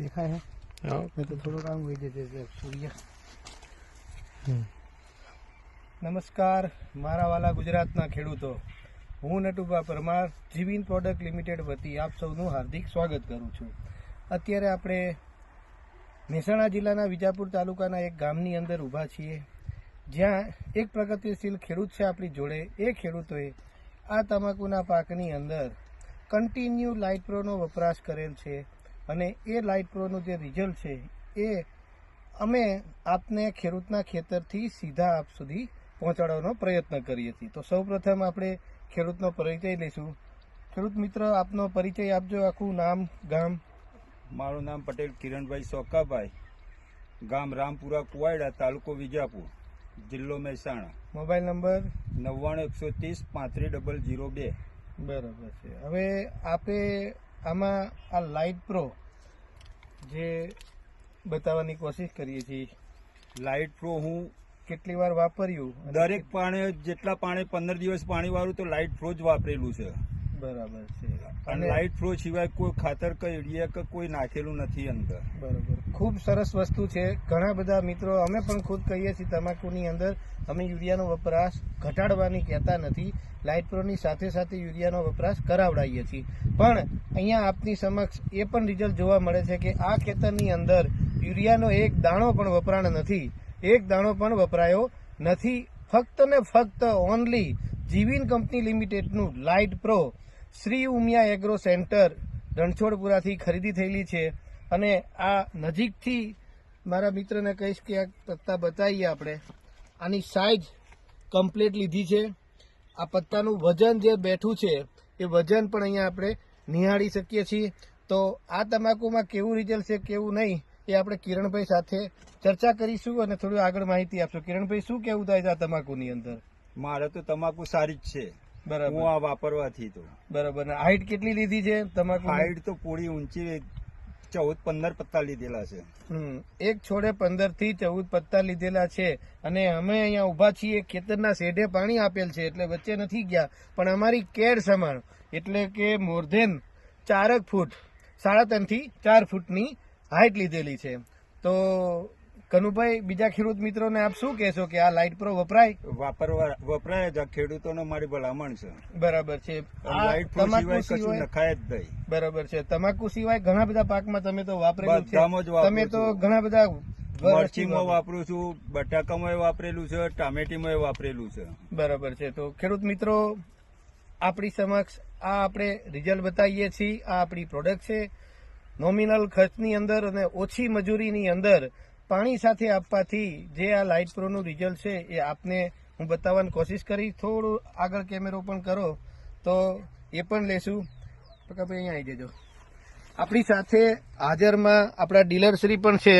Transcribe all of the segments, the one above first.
દેખાય હા? મેં તો થોડું કામ હોય છે સૂર્ય. નમસ્કાર મારા વાલા ગુજરાતના ખેડૂતો. હું નટુભા પરમાર જીવીન પ્રોડક્ટ લિમિટેડ વતી આપ સૌનું હાર્દિક સ્વાગત કરું છું. અત્યારે આપણે મહેસાણા જિલ્લાના વિજાપુર તાલુકાના એક ગામની અંદર ઊભા છીએ. જ્યાં એક પ્રગતિશીલ ખેડૂત છે આપણી જોડે. એ ખેડૂતોએ આ તમાકુના પાકની અંદર કન્ટિન્યુ લાઇટ્રોનો વપરાશ કરેલ છે. અને એ લાઇટ પ્રોનું જે રિઝલ્ટ છે એ અમે આપને ખેડૂતના ખેતરથી સીધા આપ સુધી પહોંચાડવાનો પ્રયત્ન કરીએ છીએ. તો સૌપ્રથમ આપણે ખેડૂતનો પરિચય લઈશું. ખેડૂત મિત્ર આપનો પરિચય આપજો આખું નામ ગામ. મારું નામ પટેલ કિરણભાઈ સોકાભાઈ. ગામ રામપુરા કુવાયડા તાલુકો વિજાપુર જિલ્લો મહેસાણા. Mobile number? નવ્વાણું એકસો ત્રીસ પાંત્રીસ ડબલ જીરો બે. બરાબર છે. હવે આપે આમાં આ લાઇટ પ્રો જે બતાવવાની કોશિશ કરીએ છીએ. લાઇટ પ્રો હું કેટલી વાર વાપર્યું? દરેક પાણી જેટલા પાણી પંદર દિવસ પાણી વાળું તો લાઇટ પ્રો જ વાપરેલું છે. બરાબર છે. અને લાઇટ પ્રો સિવાય કોઈ ખાતર કે યુરિયા કે કોઈ નાખેલું નથી અંદર. બરાબર. ખૂબ સરસ વસ્તુ છે. ઘણા બધા મિત્રો અમે પણ ખુદ કહીએ છીએ તમાકુની અંદર અમે યુરિયાનો વપરાશ ઘટાડવાની કહેતા નથી. લાઇટ પ્રોની સાથે સાથે યુરિયાનો વપરાશ કરાવડાવીએ છીએ. પણ અહીંયા આપની સમક્ષ એ પણ રિઝલ્ટ જોવા મળે છે કે આ ખેતરની અંદર યુરિયાનો એક દાણો પણ વપરાણ નથી. એક દાણો પણ વપરાયો નથી. ફક્ત ને ફક્ત only જીવીન company લિમિટેડનું light pro Shri Umiya agro centre રણછોડપુરાથી ખરીદી થયેલી છે. અને આ નજીકથી મારા મિત્રને કહીશ કે આ પત્તા બતાવીએ આપણે. આની સાઇઝ કમ્પ્લીટ લીધી છે. આ પત્તાનું વજન જે બેઠું છે, એ વજન પણ અહીંયા આપણે નિહાળી શકીએ છીએ. તો આ તમાકુમાં કેવું રિઝલ્ટ છે, કેવું નહીં, એ આપણે કિરણભાઈ સાથે ચર્ચા કરીશું અને થોડું આગળ માહિતી આપશું. કિરણભાઈ, શું કેવું થાય છે આ તમાકુની અંદર? મારે તો તમાકુ સારી જ છે. હું બરાબર આ વાપરવાથી તો. બરાબર. હાઈટ કેટલી લીધી છે? તમાકુ હાઈટ તો પૂરી ઊંચી ચૌદ પંદર પત્તા લીધેલા છે. એક છોડે પંદરથી ચૌદ પત્તા લીધેલા છે. અને અમે અહીંયા ઊભા છીએ ખેતરના શેઢે પાણી આપેલ છે એટલે વચ્ચે નથી ગયા. પણ અમારી કેડ સમાન એટલે કે મોર ધેન ચારક ફૂટ સાડા ત્રણથી ચાર ફૂટની હાઈટ લીધેલી છે. તો કનુભાઈ બીજા ખેડૂત મિત્રોને આપ શું કહેશો કે આ લાઇટ પ્રો વપરાય? વાપરવા વપરાય જ ખેડૂતોનો મારી ભલામણ છે. બરાબર છે. લાઇટ પ્રો સિવાય કશું નખાય જ નહીં. બરાબર છે. તમાકુ સિવાય ઘણા બધા પાકમાં તમે તો વાપરેલું છે. તમે તો ઘણા બધા મરચીમાં વાપરું છું બટાકામાં વાપરેલું છે ટામેટીમાં વાપરેલું છે. બરાબર છે. તો ખેડૂત મિત્રો આપણી સમક્ષ આ આપણે રિઝલ્ટ બતાવીએ છીએ. આ આપણી પ્રોડક્ટ છે. નોમિનલ ખર્ચની અંદર અને ઓછી મજૂરીની અંદર પાણી સાથે આપવાથી જે આ લાઇટ પ્રોનું રિઝલ્ટ છે એ આપને હું બતાવવાની કોશિશ કરી થોડું આગળ કેમેરો પણ કરો તો એ પણ લેશું. ભાઈ અહીંયા આવી જજો. આપણી સાથે હાજરમાં આપણા ડીલરશ્રી પણ છે.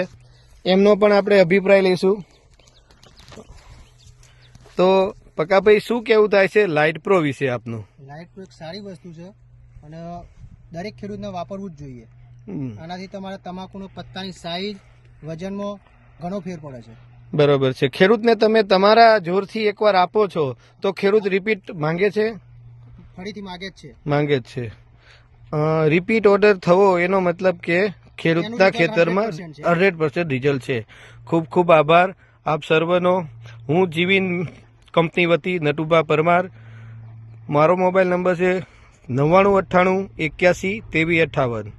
એમનો પણ આપણે અભિપ્રાય લઈશું. તો પકાભાઈ શું કેવું થાય છે લાઇટ પ્રો વિશે આપનું? લાઇટ પ્રો એક સારી વસ્તુ છે અને દરેક ખેડૂતને વાપરવું જ જોઈએ. આનાથી તમારા તમાકુનો પત્તાની સાઈઝ વજનમાં ઘણો ફેર પડે છે. બરોબર છે. ખેડૂતને તમે તમારા જોરથી એકવાર આપો છો તો ખેડૂત રિપીટ માંગે છે? ફરીથી માંગે જ છે. માંગે જ છે. રિપીટ ઓર્ડર થવો એનો મતલબ કે ખેડૂતના ખેતરમાં 100% છે. હંડ્રેડ પર્સન્ટ રિઝલ્ટ છે. ખૂબ ખૂબ આભાર. આપ સર્વનો. હું જીવીન કંપની વતી નટુભા પરમાર. મારો મોબાઈલ નંબર છે નવ્વાણું અઠ્ઠાણું એક્યાસી તેવી અઠ્ઠાવન.